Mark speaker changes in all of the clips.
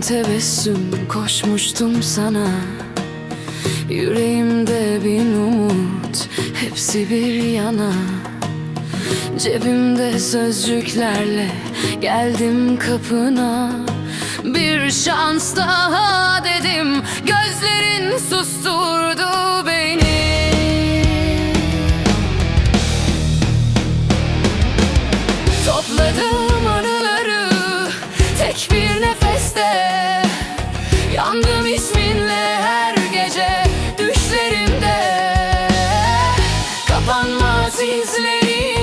Speaker 1: tebessüm koşmuştum sana. Yüreğimde bin umut hepsi bir yana. Cebimde sözcüklerle geldim kapına. Bir şans daha dedim gözlerin susturdu Yandım isminle her gece düşlerimde. Kapanmaz izlerim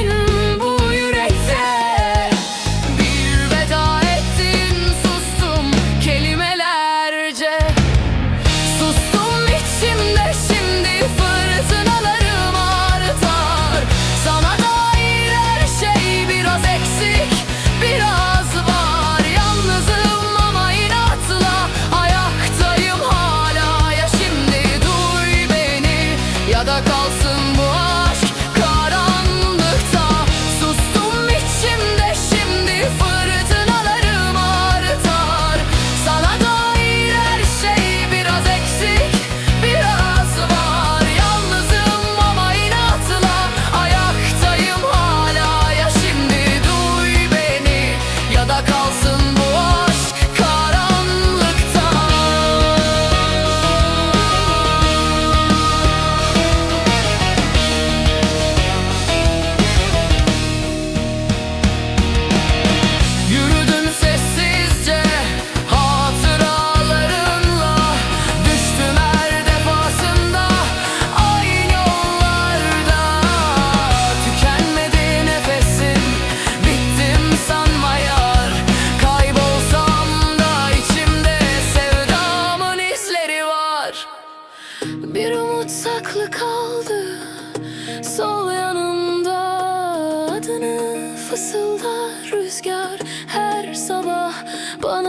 Speaker 1: kaldı. Sol yanımda adını fısıldar rüzgar. Her sabah bana